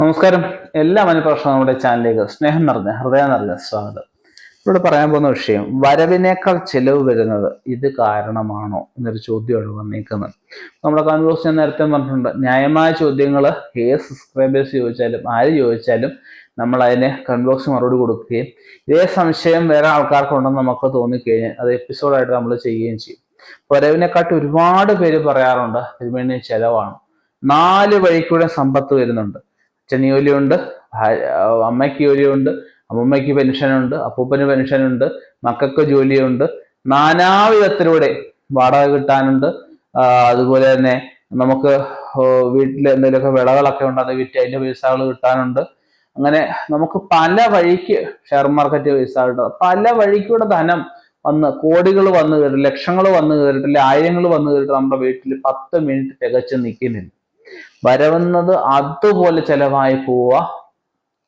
നമസ്കാരം. എല്ലാ മനഃപ്രശ്നം നമ്മുടെ ചാനലിലേക്ക് സ്നേഹം നിറഞ്ഞ ഹൃദയം നിറഞ്ഞ സ്വാഗതം. ഇവിടെ പറയാൻ പോകുന്ന വിഷയം വരവിനേക്കാൾ ചെലവ് വരുന്നത് ഇത് കാരണമാണോ എന്നൊരു ചോദ്യമാണ് വന്നേക്കുന്നത് നമ്മുടെ കൺവേഴ്സ് ഞാൻ നേരത്തെ പറഞ്ഞിട്ടുണ്ട് ന്യായമായ ചോദ്യങ്ങൾ ഏത് സബ്സ്ക്രൈബേഴ്സ് ചോദിച്ചാലും ആര് ചോദിച്ചാലും നമ്മൾ അതിനെ കൺബോക്സ് മറുപടി കൊടുക്കുകയും ഇതേ സംശയം വേറെ ആൾക്കാർക്കുണ്ടെന്ന് നമുക്ക് തോന്നിക്കഴിഞ്ഞാൽ അത് എപ്പിസോഡായിട്ട് നമ്മൾ ചെയ്യുകയും ചെയ്യും. വരവിനെക്കാട്ടി ഒരുപാട് പേര് പറയാറുണ്ട് തിരുമേനി ചെലവാണ്. നാല് വഴിക്കൂടെ സമ്പത്ത് വരുന്നുണ്ട്. അച്ഛന് ജോലിയുണ്ട് അമ്മയ്ക്ക് ജോലിയുണ്ട് അമ്മമ്മയ്ക്ക് പെൻഷനുണ്ട് അപ്പൂപ്പന് പെൻഷനുണ്ട് മക്കൾക്ക് ജോലിയുണ്ട്. നാനാവിധത്തിലൂടെ വാടക കിട്ടാനുണ്ട്. അതുപോലെ തന്നെ നമുക്ക് വീട്ടിൽ എന്തെങ്കിലുമൊക്കെ വിളകളൊക്കെ ഉണ്ട് അത് വിറ്റ് അതിന്റെ പൈസകൾ കിട്ടാനുണ്ട്. അങ്ങനെ നമുക്ക് പല വഴിക്ക് ഷെയർ മാർക്കറ്റ് പൈസ കിട്ടും. പല വഴിക്കൂടെ ധനം വന്ന് കോടികൾ വന്നു കയറി ലക്ഷങ്ങൾ വന്നു കയറിയിട്ടില്ല ആയിരങ്ങൾ വന്നു കയറിയിട്ട് നമ്മുടെ വീട്ടിൽ പത്ത് മിനിറ്റ് തികച്ച് നിൽക്കുന്നില്ല വരവുന്നത് അതുപോലെ ചെലവായി പോവുക.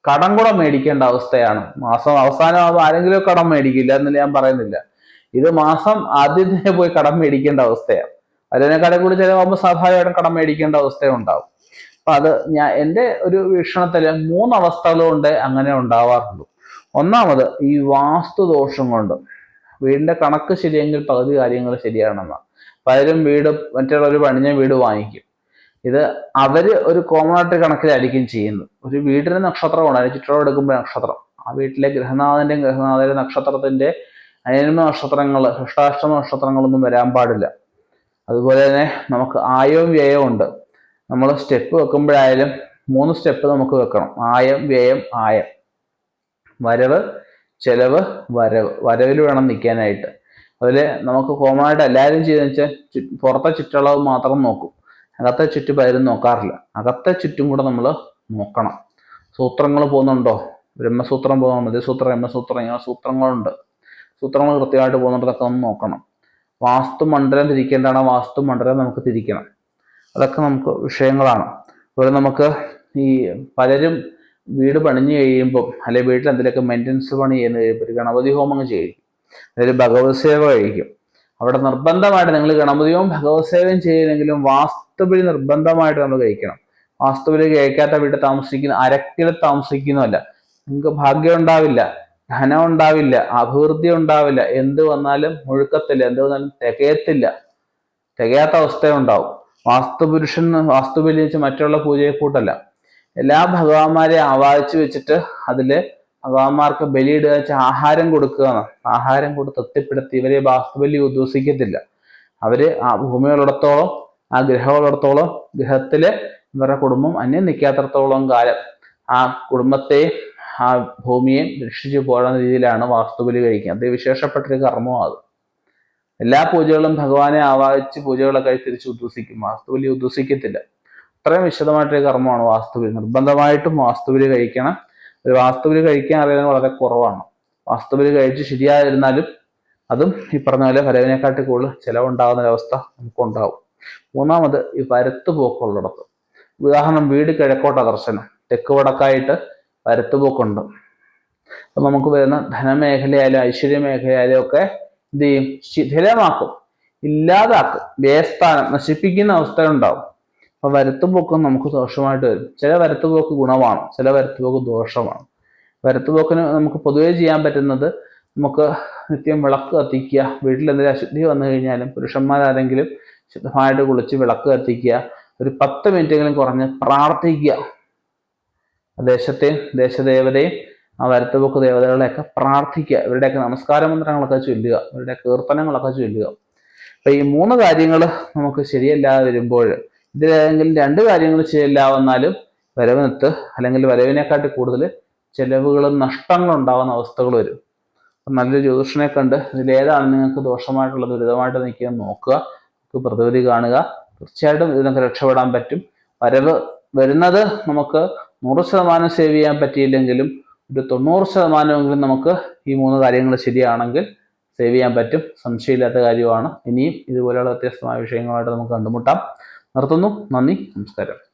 കടം കൂടെ മേടിക്കേണ്ട അവസ്ഥയാണ്. മാസം അവസാനമാകുമ്പോൾ ആരെങ്കിലും കടം മേടിക്കില്ല എന്നല്ല ഞാൻ പറയുന്നില്ല. ഇത് മാസം ആദ്യത്തെ പോയി കടം മേടിക്കേണ്ട അവസ്ഥയാണ്. അതിനേക്കാളും കൂടി ചിലവാകുമ്പോൾ സ്വാഭാവികമായിട്ടും കടം മേടിക്കേണ്ട അവസ്ഥ ഉണ്ടാവും അപ്പൊ അത് ഞാൻ എന്റെ ഒരു വീക്ഷണത്തിൽ മൂന്ന് അവസ്ഥകൾ കൊണ്ട് അങ്ങനെ ഉണ്ടാവാറുള്ളൂ ഒന്നാമത് ഈ വാസ്തു ദോഷം കൊണ്ട് വീടിന്റെ കണക്ക് ശരിയെങ്കിൽ പകുതി കാര്യങ്ങൾ ശരിയാണെന്നാണ്. പലരും വീട് മറ്റുള്ളവർ പണിഞ്ഞ വീട് വാങ്ങിക്കും. ഇത് അവർ ഒരു കോമൺ ആയിട്ട് കണക്കിലായിരിക്കും ചെയ്യുന്നത്. ഒരു വീടിന് നക്ഷത്രമാണ്. അതിന് ചുറ്റോട് എടുക്കുമ്പോൾ നക്ഷത്രം. ആ വീട്ടിലെ ഗ്രഹനാഥന്റെ ഗ്രഹനാഥന്റെ നക്ഷത്രത്തിന്റെ അനിമ നക്ഷത്രങ്ങൾ ഷഷ്ടാഷ്ടമ നക്ഷത്രങ്ങളൊന്നും വരാൻ പാടില്ല. അതുപോലെ തന്നെ നമുക്ക് ആയവും വ്യയവും ഉണ്ട്. നമ്മൾ സ്റ്റെപ്പ് വെക്കുമ്പോഴായാലും മൂന്ന് സ്റ്റെപ്പ് നമുക്ക് വെക്കണം. ആയം വ്യയം ആയം. വരവ് ചെലവ് വരവ്. വരവിൽ വേണം നിൽക്കാനായിട്ട്. അതിൽ നമുക്ക് കോമൺ ആയിട്ട് എല്ലാവരും ചെയ്തെന്ന് വെച്ചാൽ പുറത്തെ ചുറ്റളവ് മാത്രം നോക്കും. അകത്തെ ചുറ്റും പലരും നോക്കാറില്ല. അകത്തെ ചുറ്റും കൂടെ നമ്മൾ നോക്കണം. സൂത്രങ്ങൾ പോകുന്നുണ്ടോ? ബ്രഹ്മസൂത്രം പോകുന്നുണ്ട്? മധ്യസൂത്രം ബ്രഹ്മസൂത്രം ഇങ്ങനെ സൂത്രങ്ങളുണ്ട്. സൂത്രങ്ങൾ കൃത്യമായിട്ട് പോകുന്നുണ്ടതൊക്കെ ഒന്ന് നോക്കണം. വാസ്തു മണ്ഡലം തിരിക്കേണ്ടതാണ്. വാസ്തു മണ്ഡലം നമുക്ക് തിരിക്കണം. അതൊക്കെ നമുക്ക് വിഷയങ്ങളാണ്. അതുപോലെ നമുക്ക് ഈ പലരും വീട് പണിഞ്ഞു കഴിയുമ്പോൾ അല്ലെങ്കിൽ വീട്ടിൽ എന്തെങ്കിലുമൊക്കെ മെയിന്റനൻസ് പണി ചെയ്യുന്ന കഴിയുമ്പോൾ ഒരു ഗണപതി ഹോമം ചെയ്യും. അതായത് ഭഗവത് സേവ കഴിക്കും. അവിടെ നിർബന്ധമായിട്ട് നിങ്ങൾ ഗണപതിയും ഭഗവത് സേവയും ചെയ്യില്ലെങ്കിലും വാസ്തുബലി നിർബന്ധമായിട്ട് നമ്മൾ കഴിക്കണം. വാസ്തുബലി കേൾക്കാത്ത വീട്ടിൽ താമസിക്കുന്ന അരക്കിൽ താമസിക്കുന്നതല്ല. നിങ്ങൾക്ക് ഭാഗ്യം ഉണ്ടാവില്ല ധനം ഉണ്ടാവില്ല അഭിവൃദ്ധി ഉണ്ടാവില്ല. എന്ത് വന്നാലും മുഴുക്കത്തില്ല എന്ത് വന്നാലും തികയത്തില്ല. തികയാത്ത അവസ്ഥ ഉണ്ടാവും. വാസ്തുപുരുഷൻ വാസ്തുബലി മറ്റുള്ള പൂജയെ കൂട്ടല്ല. എല്ലാ ഭഗവാന്മാരെ ആവാഹിച്ചു വെച്ചിട്ട് അതിൽ ഭഗവാന്മാർക്ക് ബലിയിടുക വെച്ചാൽ ആഹാരം കൊടുക്കുക. ആഹാരം കൊടുത്ത് തൃപ്തിപ്പെടുത്തി ഇവരെ വാസ്തുബലി ഉദ്ദേശിക്കത്തില്ല അവർ ആ ഭൂമിയുള്ളിടത്തോളം ആ ഗ്രഹമുള്ളിടത്തോളം ഗ്രഹത്തിൽ ഇവരുടെ കുടുംബം അന്യം നിൽക്കാത്തടത്തോളം കാലം ആ കുടുംബത്തെ ആ ഭൂമിയെ രക്ഷിച്ചു പോകുന്ന രീതിയിലാണ് വാസ്തുബലി കഴിക്കുക അത് വിശേഷപ്പെട്ടൊരു കർമ്മമാണ് അത്. എല്ലാ പൂജകളും ഭഗവാനെ ആവാഹിച്ച് പൂജകളൊക്കെ തിരിച്ച് ഉദ്ദേശിക്കും വാസ്തുബലി ഉദ്ദേശിക്കത്തില്ല അത്രയും വിശദമായിട്ടൊരു കർമ്മമാണ് വാസ്തുബലി. നിർബന്ധമായിട്ടും വാസ്തുബലി കഴിക്കണം. ഒരു വാസ്തുബലി കഴിക്കാൻ അറിയുന്നത് വളരെ കുറവാണ്. വാസ്തുബലി കഴിച്ച് ശരിയായിരുന്നാലും അതും ഈ പറഞ്ഞ പോലെ വരവിനെക്കാട്ടി കൂടുതൽ ചിലവുണ്ടാകുന്ന ഒരവസ്ഥ നമുക്കുണ്ടാവും. മൂന്നാമത് ഈ പരത്ത് പോക്കുള്ളിടത്ത് ഉദാഹരണം വീട് കിഴക്കോട്ട ദർശനം. തെക്ക് വടക്കായിട്ട് പരത്ത് പോക്കുണ്ട് അപ്പൊ നമുക്ക് വരുന്ന ധനമേഖലയായാലും ഐശ്വര്യ മേഖലയായാലും ഒക്കെ എന്ത് ചെയ്യും? ശിഥിലമാക്കും. ഇല്ലാതാക്കും. വ്യയസ്ഥാനം നശിപ്പിക്കുന്ന അവസ്ഥ ഉണ്ടാവും അപ്പൊ വരത്തുപോക്കും നമുക്ക് ദോഷമായിട്ട് വരും. ചില വരത്തുപോക്ക് ഗുണമാണ് ചില വരത്തുപോക്ക് ദോഷമാണ്. വരത്തുപോക്കിന് നമുക്ക് പൊതുവെ ചെയ്യാൻ പറ്റുന്നത് നമുക്ക് നിത്യം വിളക്ക് കത്തിക്കുക വീട്ടിൽ എന്തെങ്കിലും അശുദ്ധി വന്നു കഴിഞ്ഞാലും പുരുഷന്മാരാരെങ്കിലും ശുദ്ധമായിട്ട് കുളിച്ച് വിളക്ക് കത്തിക്കുക. ഒരു പത്ത് മിനിറ്റെങ്കിലും കുറഞ്ഞ് പ്രാർത്ഥിക്കുക. ദേശത്തെയും ദേശദേവതയും ആ വരത്തുപോക്ക് ദേവതകളെയൊക്കെ പ്രാർത്ഥിക്കുക. ഇവരുടെയൊക്കെ നമസ്കാര മന്ത്രങ്ങളൊക്കെ ചൊല്ലുക. ഇവരുടെ കീർത്തനങ്ങളൊക്കെ ചൊല്ലുക. അപ്പൊ ഈ മൂന്ന് കാര്യങ്ങൾ നമുക്ക് ശരിയല്ലാതെ വരുമ്പോൾ ഇതിലേതെങ്കിലും രണ്ട് കാര്യങ്ങൾ ശരിയല്ല വന്നാലും വരവിനത്ത് അല്ലെങ്കിൽ വരവിനെക്കാട്ടി കൂടുതൽ ചെലവുകളും നഷ്ടങ്ങളും ഉണ്ടാകുന്ന അവസ്ഥകൾ വരും. നല്ലൊരു ജ്യോതിഷനെ കണ്ട് ഇതിലേതാണ് നിങ്ങൾക്ക് ദോഷമായിട്ടുള്ള ദുരിതമായിട്ട് നിൽക്കുക നോക്കുക. പ്രതിവിധി കാണുക. തീർച്ചയായിട്ടും ഇതിനൊക്കെ രക്ഷപ്പെടാൻ പറ്റും. വരവ് വരുന്നത് നമുക്ക് നൂറ് ശതമാനം സേവ് ചെയ്യാൻ പറ്റിയില്ലെങ്കിലും ഒരു തൊണ്ണൂറ് ശതമാനമെങ്കിലും നമുക്ക് ഈ മൂന്ന് കാര്യങ്ങൾ ശരിയാണെങ്കിൽ സേവ് ചെയ്യാൻ പറ്റും. സംശയമില്ലാത്ത കാര്യമാണ്. ഇനിയും ഇതുപോലെയുള്ള വ്യത്യസ്തമായ വിഷയങ്ങളുമായിട്ട് നമുക്ക് കണ്ടുമുട്ടാം. നിർത്തുന്നു. നന്ദി. നമസ്കാരം.